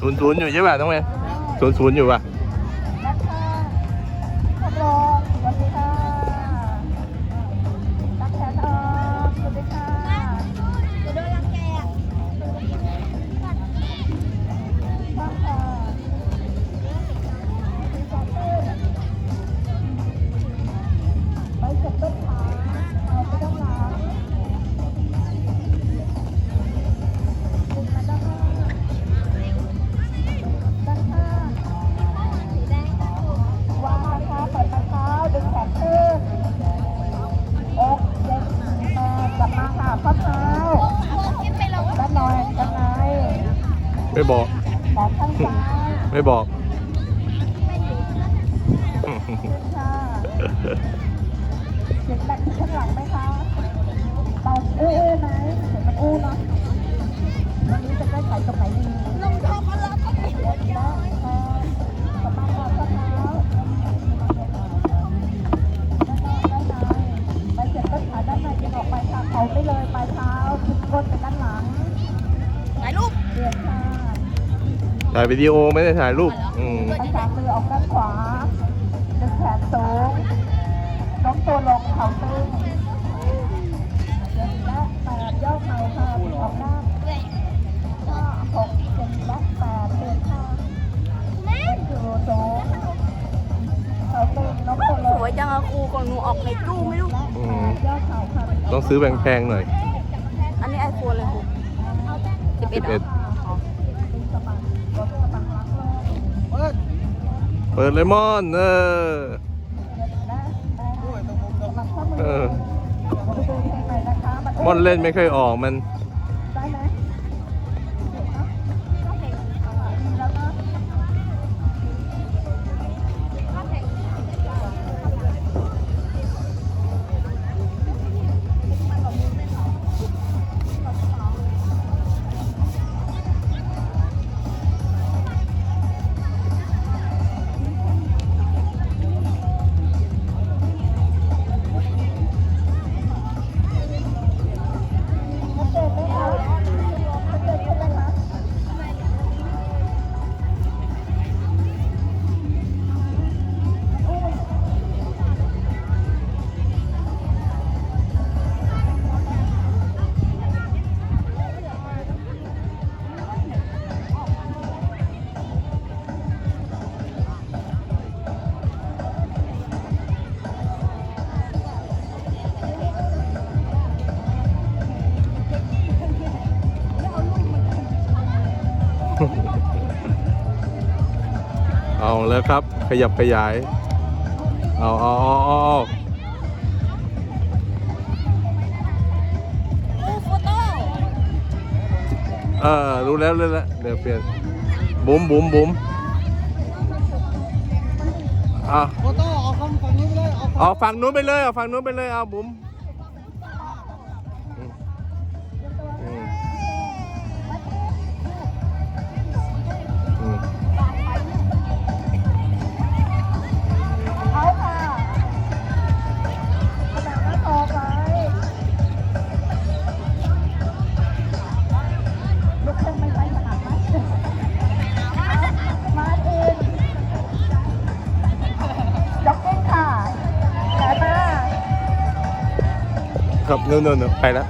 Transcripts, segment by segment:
ศูนย์ศูนย์อยู่ใช่ป่ะน้องเมย์ศูนย์ศูนย์อยู่ป่ะ ไม่บอกแขนข้างซ้ายไม่บอกค่ะเสียงแบบข้างหลังไหมคะเบาอู้อู้ไหมเสียงมันอู้เนาะวันนี้จะได้ใส่ตรงไหนดีลงทองมาแล้วก็ปิดเดี๋ยวนะค่ะกลับมาค่ะข้อเท้าด้านในด้านในไปเสียบต้นขาด้านในจะออกไปค่ะเขาไปเลยปลายเท้าทิ้งก้นไปด้านหลังถ่ายรูปเปลี่ยนค่ะ ถ่ายวิดีโอไม่ได้ถ่ายรูปอืมเอาสามมือออกด้านขวาดึงแขนสูงน้องตัวลงเข่าตึงเจ็ดและแปดย่อเข่าค่ะออกด้านห้าหกเจ็ดและแปดเปลี่ยนค่ะเล่นอยู่สูงเข่าตึงน้องตัวลสงวยจังอะครูของหนูออกในตู้ไม่รู้และแปดย่อเข่าค่ะต้องซื้อแพงๆหน่อย อันนี้ไอโฟนเลยครูสิบเอ็ด เปิดเลมอนเออเจ็ดและแปดสะบัดข้อมืเออดูดูเพลงหน่อยนะคะมันมอนเล่นไม่เคยออกมัน แล้วครับ ขยับขยาย เอาเอาเอาเอาเอารูปโฟโต้เออ รู้แล้วรู้แล้วเดี๋ยวเปลี่ยน บุ๋มบุ๋มบุ๋มอะโฟโต้เอาคำฝั่งนี้ไปเลยเอาเอาฝั่งนู้นไปเลย เอาฝั่งนู้นไปเลย เอาบุ๋ม ครับนู่นนู่นนู่นไปแล้ว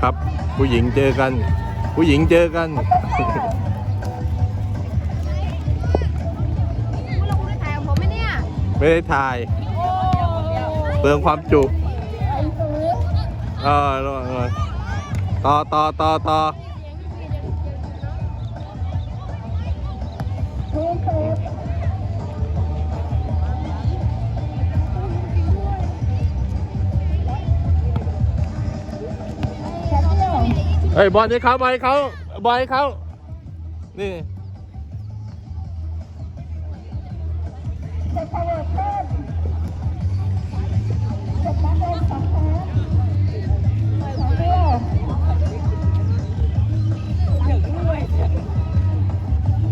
เอาแล้วครับ ผู้หญิงเจอกัน ผู้หญิงเจอกันคุณลงมือถ่ายของผมไหมเนี่ยไม่ได้ถ่ายเปลืองความจุไอ้สูงเออระวังระวังต่อต่อต่อต่อ เฮ้ยบอลให้เขาบอลให้เขาบอลให้เขานี่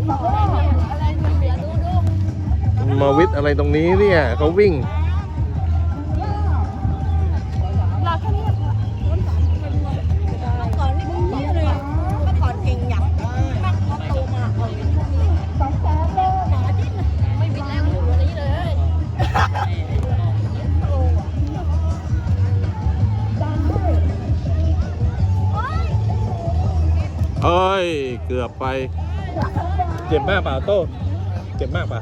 มามาวิทย์อะไรตรงนี้เนี่ยเขาวิ่ง ไป เจ็บมากเปล่าโต้เจ็บมากเปล่า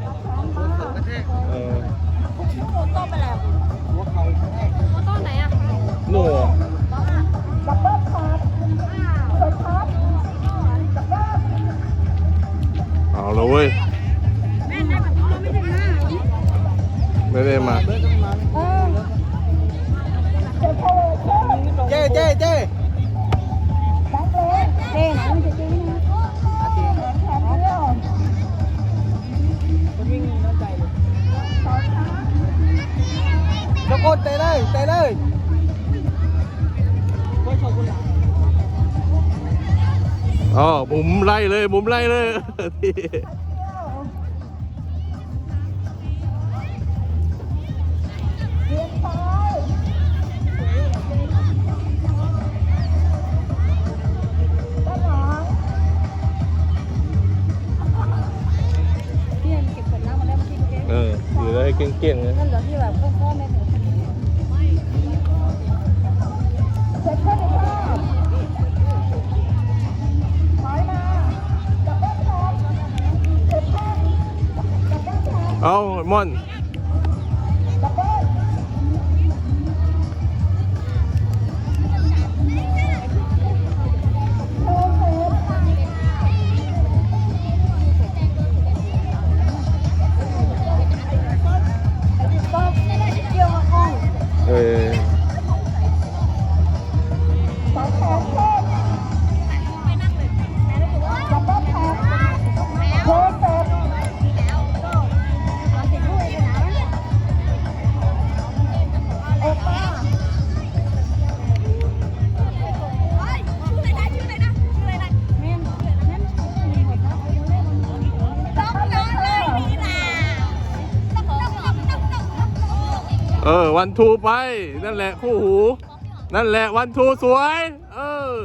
อ๋อบุ๋มไล่เลยบุ๋มไล่เลยที่เดียวเลี้ยงซ้ายด้านหลังพี่ยังเก็บขวดน้ำมาแล้วเมื่อกี้เมื่อกี้เอออยู่ได้เก่งๆนะนั่นเหรอที่แบบพ่อแม่ถึงเซ็ตเข้าไปข้าง เบิ้ เออวันทูไป นั่นแหละคู่หู นั่นแหละวันทูสวย เออ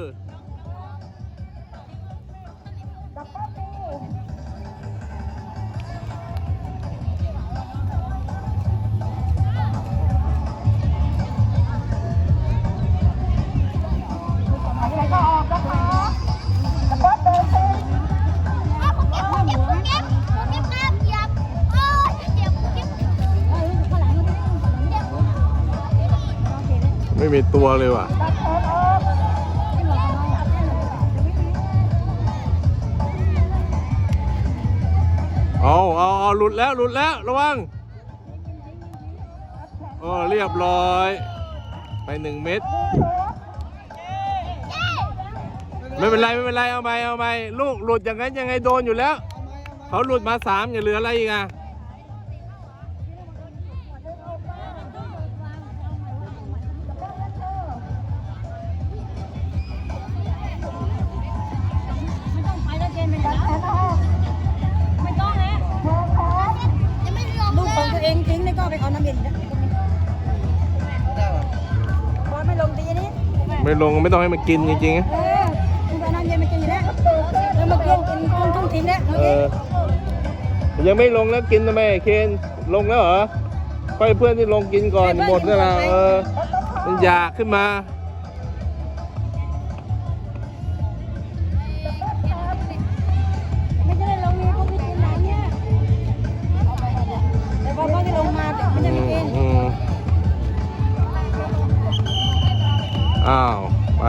ตัวเลยว่ะดับแขนออกเอาเอาเอาหลุดแล้วหลุดแล้ว ระวังโอ้เรียบร้อย ไปหนึ่งเม็ดไม่เป็นไรไม่เป็นไรเอาไปเอาไปลูกหลุดอย่างนั้นยังไงโดนอยู่แล้ว เขาหลุดมาสามอย่าเหลืออะไรอีกอะ ก็ไปเอาน้ำเย็นนะได้ป่ะพอไม่ลงตีนี้ไม่ลงไม่ต้องให้มันกินจริงๆนะเออคุณไปน้ำเย็นมากินอยู่แล้วแล้วมาเกี่ยงกินกุ้งทุ่งทิ้งแล้วเมื่อเอกี้อยังไม่ลงแล้วกินทำไมเคนลงแล้วเหรอค่อยเพื่อนที่ลงกินก่อนหมดแล้วนะเออมันอยากขึ้นมา อืมอ้าว ไป